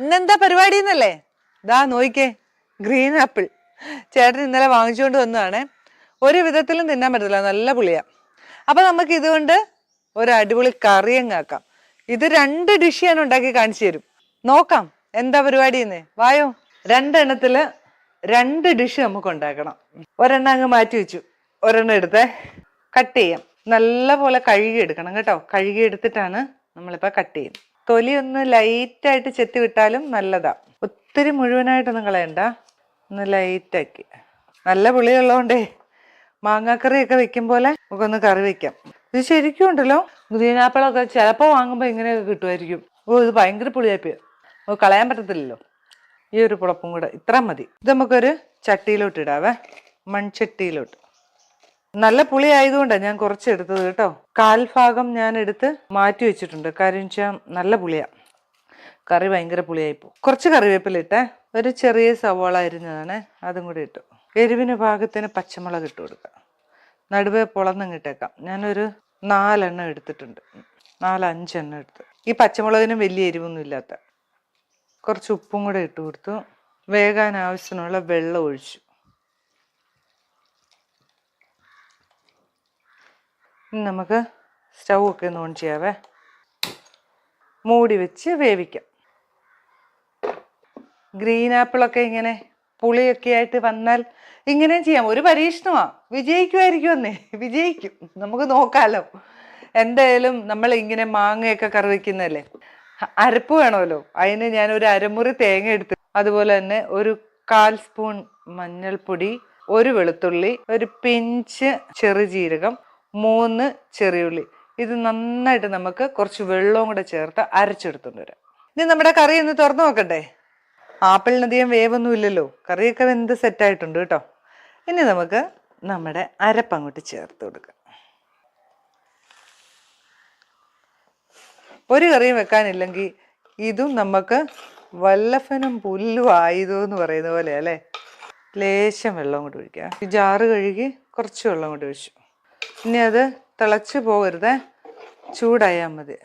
ഇന്നെന്താ പരിപാടി എന്നല്ലേ ദാ നോയിക്കേ ഗ്രീൻ ആപ്പിൾ ചേട്ടൻ ഇന്നലെ വാങ്ങിച്ചുകൊണ്ട് വന്നതാണേ. ഒരു വിധത്തിലും തിന്നാൻ പറ്റത്തില്ല നല്ല പുളിയാ. അപ്പൊ നമുക്ക് ഇതുകൊണ്ട് ഒരു അടിപൊളി കറി അങ്ങാക്കാം ഇത് രണ്ട് ഡിഷ് ഞാൻ ഉണ്ടാക്കി കാണിച്ചു തരും. നോക്കാം എന്താ പരിപാടി എന്ന് വായോ രണ്ടെണ്ണത്തിൽ രണ്ട് ഡിഷ് നമുക്ക് ഉണ്ടാക്കണം. ഒരെണ്ണം അങ്ങ് മാറ്റി വെച്ചു. ഒരെണ്ണം എടുത്തേ. കട്ട് ചെയ്യാം. നല്ല പോലെ കഴുകി എടുക്കണം കേട്ടോ. കഴുകി എടുത്തിട്ടാണ് നമ്മളിപ്പോൾ കട്ട് ചെയ്യുന്നത്. തൊലി ഒന്ന് ലൈറ്റായിട്ട് ചെത്തി വിട്ടാലും നല്ലതാ. ഒത്തിരി മുഴുവനായിട്ടൊന്നും കളയണ്ട. ഒന്ന് ലൈറ്റാക്കി. നല്ല പുളിയുള്ളതുകൊണ്ടേ മാങ്ങാക്കറിയൊക്കെ വെക്കും പോലെ നമുക്കൊന്ന് കറി വെക്കാം. ഇത് ശരിക്കും ഉണ്ടല്ലോ. ഗ്രീൻ ആപ്പിളൊക്കെ ചിലപ്പോൾ വാങ്ങുമ്പോൾ ഇങ്ങനെയൊക്കെ കിട്ടുമായിരിക്കും. ഓ ഇത് ഭയങ്കര പുളിയാപ്പിയ. ഓ കളയാൻ പറ്റത്തില്ലല്ലോ. ഈ ഒരു പുളപ്പും കൂടെ. ഇത്ര മതി. ഇത് നമുക്കൊരു ചട്ടിയിലോട്ട് ഇടാവേ. മൺചട്ടിയിലോട്ട്. നല്ല പുളി ആയതുകൊണ്ടാണ് ഞാൻ കുറച്ച് എടുത്തത് കേട്ടോ. കാൽഭാഗം ഞാൻ എടുത്ത് മാറ്റി വെച്ചിട്ടുണ്ട് കാര്യം വെച്ചാൽ നല്ല പുളിയാ. കറി ഭയങ്കര പുളിയായിപ്പോ കുറച്ച് കറിവേപ്പില ഇട്ടേ ഒരു ചെറിയ സവാള അരിഞ്ഞതാണ്. അതും കൂടി ഇട്ടു. എരിവിന് പാകത്തിന് പച്ചമുളക് ഇട്ട് കൊടുക്കുക നടുവേ പൊളന്നങ്ങ് ഇട്ടേക്കാം ഞാനൊരു നാലെണ്ണം എടുത്തിട്ടുണ്ട്. നാലഞ്ചെണ്ണം എടുത്ത്. ഈ പച്ചമുളകിനും വലിയ എരിവൊന്നും ഇല്ലാത്ത. കുറച്ച് ഉപ്പും കൂടെ ഇട്ട് കൊടുത്തു. വേകാൻ ആവശ്യത്തിനുള്ള വെള്ളം ഒഴിച്ചു. നമുക്ക് സ്റ്റൗ ഒക്കെ ഒന്ന് ഓൺ ചെയ്യാവേ. മൂടി വെച്ച് വേവിക്കാം. ഗ്രീൻ ആപ്പിളൊക്കെ ഇങ്ങനെ പുളിയൊക്കെ ആയിട്ട് വന്നാൽ ഇങ്ങനെ ചെയ്യാം. ഒരു പരീക്ഷണമാണ് വിജയിക്കുമായിരിക്കും അന്നേ. വിജയിക്കും. നമുക്ക് നോക്കാമല്ലോ എന്തായാലും നമ്മൾ ഇങ്ങനെ മാങ്ങയൊക്കെ കറി വെക്കുന്നതല്ലേ? അരപ്പ് വേണമല്ലോ. അതിന് ഞാൻ ഒരു അരമുറി തേങ്ങ എടുത്ത് അതുപോലെ തന്നെ ഒരു കാൽ സ്പൂൺ മഞ്ഞൾപ്പൊടി ഒരു വെളുത്തുള്ളി ഒരു പിഞ്ച് ചെറുജീരകം മൂന്ന് ചെറിയുള്ളി. ഇത് നന്നായിട്ട് നമുക്ക് കുറച്ച് വെള്ളവും കൂടെ ചേർത്ത് അരച്ചെടുത്തുകൊണ്ട് വരാം. ഇനി നമ്മുടെ കറി ഒന്ന് തുറന്നു നോക്കട്ടെ. ആപ്പിളിനധികം വേവൊന്നും ഇല്ലല്ലോ. കറിയൊക്കെ വെന്ത് സെറ്റായിട്ടുണ്ട് കേട്ടോ. ഇനി നമുക്ക് നമ്മുടെ അരപ്പ് അങ്ങോട്ട് ചേർത്ത് കൊടുക്കാം. ഒരു കറിയും വെക്കാനില്ലെങ്കിൽ ഇതും നമുക്ക് വല്ലഫനും പുല്ലും ആയതോ എന്ന് പറയുന്ന പോലെ അല്ലേ? ലേശം വെള്ളം കൊണ്ട് ഒഴിക്കുക ജാറ് കഴുകി കുറച്ച് വെള്ളം കൊണ്ട് ഒഴിച്ചു. ഇനി അത് തിളച്ച് പോകരുത്. ചൂടായാൽ മതി.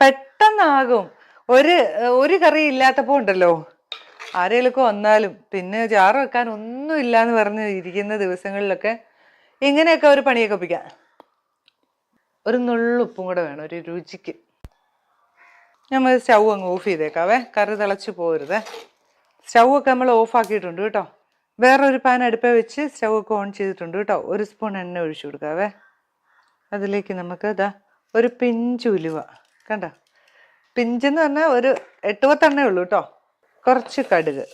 പെട്ടെന്നാകും. ഒരു ഒരു കറി ഇല്ലാത്തപ്പോൾ ഉണ്ടല്ലോ. ആരെങ്കിലൊക്കെ വന്നാലും പിന്നെ ജാറ് വെക്കാൻ ഒന്നും ഇല്ലാന്ന് പറഞ്ഞ് ഇരിക്കുന്ന ദിവസങ്ങളിലൊക്കെ ഇങ്ങനെയൊക്കെ ഒരു പണിയൊക്കെ ഒപ്പിക്കാം ഒരു നുള്ളുപ്പും കൂടെ വേണം ഒരു രുചിക്ക്. നമ്മൾ സ്റ്റൗ അങ്ങ് ഓഫ് ചെയ്തേക്കാവേ. കറി തിളച്ച് പോകരുത്. സ്റ്റൗ ഒക്കെ നമ്മൾ ഓഫ് ആക്കിയിട്ടുണ്ട് കേട്ടോ. വേറൊരു പാൻ അടുപ്പേ വെച്ച് സ്റ്റൗ ഒക്കെ ഓൺ ചെയ്തിട്ടുണ്ട് കേട്ടോ. ഒരു സ്പൂൺ എണ്ണ ഒഴിച്ചു കൊടുക്കാവേ. അതിലേക്ക് നമുക്ക് ഇതാ ഒരു പിഞ്ച് ഉലുവ. കണ്ട? പിഞ്ചെന്ന് പറഞ്ഞാൽ ഒരു എട്ടുപത്തെണ്ണേ ഉള്ളൂ കേട്ടോ കുറച്ച് കടുക്.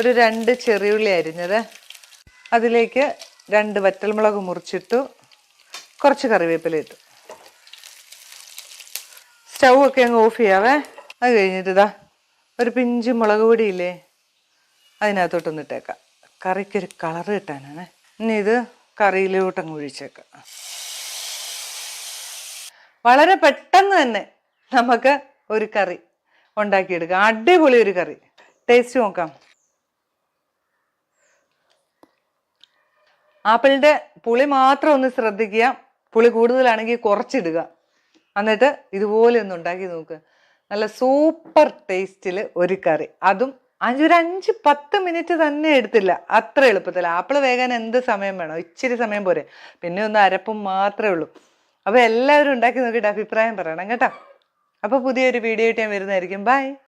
ഒരു രണ്ട് ചെറിയുള്ളി അരിഞ്ഞത്. അതിലേക്ക് രണ്ട് വറ്റൽമുളക് മുറിച്ചിട്ടു കുറച്ച് കറിവേപ്പില ഇട്ടു. സ്റ്റൗ ഒക്കെ അങ്ങ് ഓഫ് ചെയ്യാവേ. അത് കഴിഞ്ഞിട്ട് ഇതാ ഒരു പിഞ്ച് മുളക് പൊടിയില്ലേ അതിനകത്തോട്ടൊന്ന് ഇട്ടേക്കാം. കറിക്കൊരു കളർ കിട്ടാനാണ്. ഇനി ഇത് കറിയിലോട്ട് അങ്ങ് ഒഴിച്ചേക്കാം. വളരെ പെട്ടെന്ന് തന്നെ നമുക്ക് ഒരു കറി ഉണ്ടാക്കിയെടുക്കാം. അടിപൊളി ഒരു കറി. ടേസ്റ്റ് നോക്കാം. ആപ്പിളിന്റെ പുളി മാത്രം ഒന്ന് ശ്രദ്ധിക്കുക. പുളി കൂടുതലാണെങ്കിൽ കുറച്ചിടുക. എന്നിട്ട് ഇതുപോലെ ഒന്ന് ഉണ്ടാക്കി നോക്കുക നല്ല സൂപ്പർ ടേസ്റ്റിൽ ഒരു കറി. അതും അഞ്ച് ഒരു അഞ്ച് പത്ത് മിനിറ്റ് തന്നെ എടുത്തില്ല. അത്ര എളുപ്പത്തിൽ ആപ്പിൾ വേഗം എന്ത് സമയം വേണം? ഇച്ചിരി സമയം പോരെ. പിന്നെ ഒന്ന് അരപ്പും മാത്രമേ ഉള്ളൂ. അപ്പോൾ എല്ലാവരും ഉണ്ടാക്കി നോക്കിയിട്ട് അഭിപ്രായം പറയണം കേട്ടോ. അപ്പോൾ പുതിയൊരു വീഡിയോ ആയിട്ട് ഞാൻ വരുന്നതായിരിക്കും. ബൈ